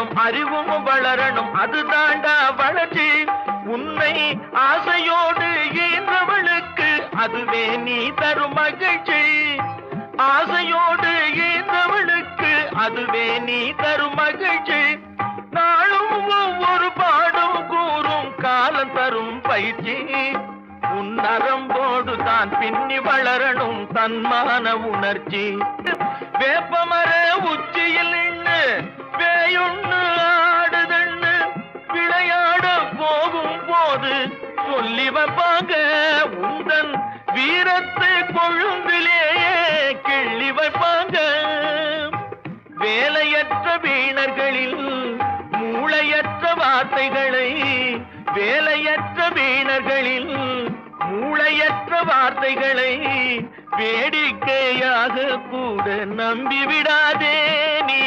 வளரணும் அறிவும் வளரணும். அது தாண்டா வளர்ச்சி. உன்னை ஆசையோடு ஈன்றவளுக்கு அதுவே நீ தரும் மகிழ்ச்சி. ஆசையோடு ஈன்றவளுக்கு அதுவே நீ தரும் மகிழ்ச்சி. நாளும் ஒவ்வொரு பாடும் கூறும் காலம் தரும் பயிற்சி. உன் நரம்போடு தான் பின்னி வளரணும் தன்மான உணர்ச்சி. வேப்பமர போது. சொல்லி வைப்பாங்க உந்தன் வீரத்தை கொழுந்திலேயே கிள்ளி வைப்பாங்க. வேலையற்ற வீணர்களில் மூளையற்ற வார்த்தைகளை. வேலையற்ற வீணர்களில் மூளையற்ற வார்த்தைகளை. வேடிக்கையாக கூட நம்பிவிடாதே நீ.